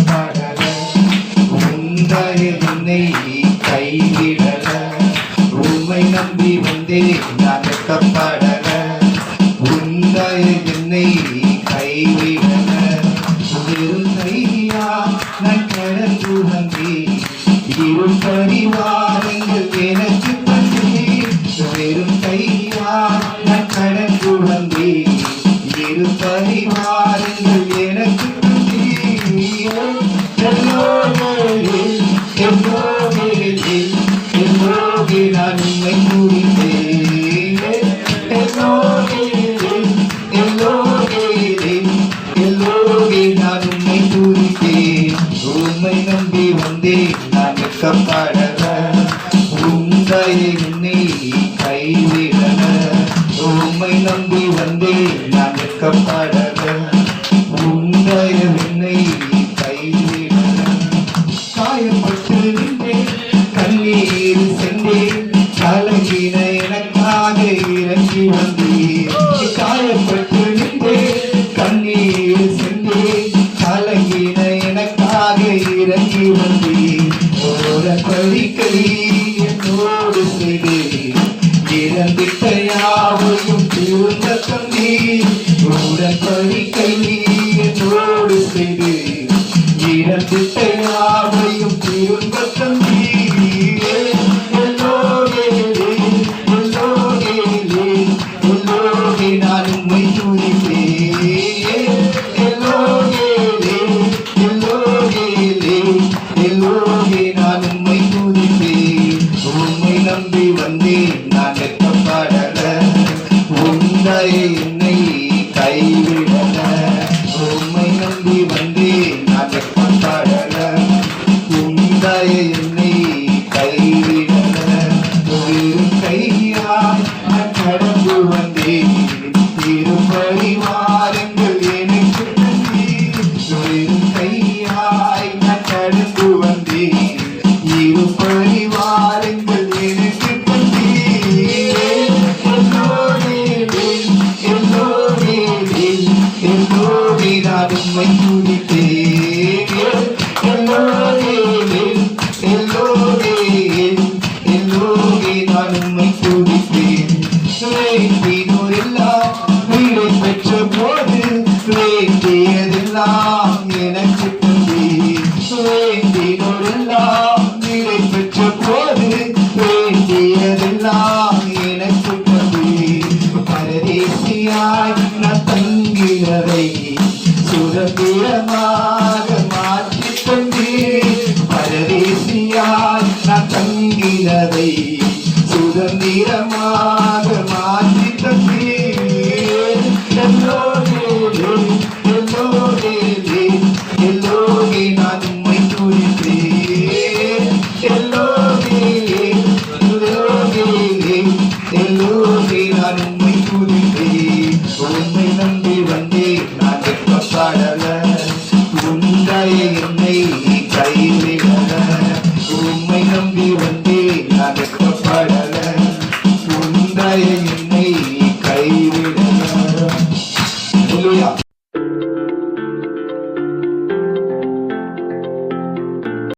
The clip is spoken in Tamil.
வெக்கப்படல உந்தாய என்னை கைவிடல உண்மை நம்பி வந்தேன் நான் வெக்கப்படல உந்தாய என்னை கைவிடல இருந்தையா நான் கடந்து வந்தேன் இரு உண்மை நம்பி வந்தேன் நான் வெக்கப்படல உண்மையை என்னை கைவிடல. உண்மை நம்பி வந்தேன் நான் வெக்கப்படல உந்தைய என்னை கைவிடல. காயப்பட்டு நின்றேன் கண்ணீர் சென்றேன். கலகின எனக்காக இறங்கி வந்தேன். எனக்காக இறங்கி வந்தேன் ஓர பழிக்கை என்னோடு செய்தேன் இறந்திட்ட யாவையும் திரும்ப தந்தேன் ஓர பழிக்கை என்னோடு செய்தேன் இறந்திட்ட வேண்டியதெல்லாம் எனக்கு தந்தீர் வேண்டினோர் எல்லாம் பெற்ற போது வேண்டியதெல்லாம் எனக்கு தந்தீர் பரதேசியாய் நான் தங்கினதை சுதந்திரமாக மாற்றி தந்தீர் பரதேசியாய் நான் தங்கினதை சுதந்திரமாக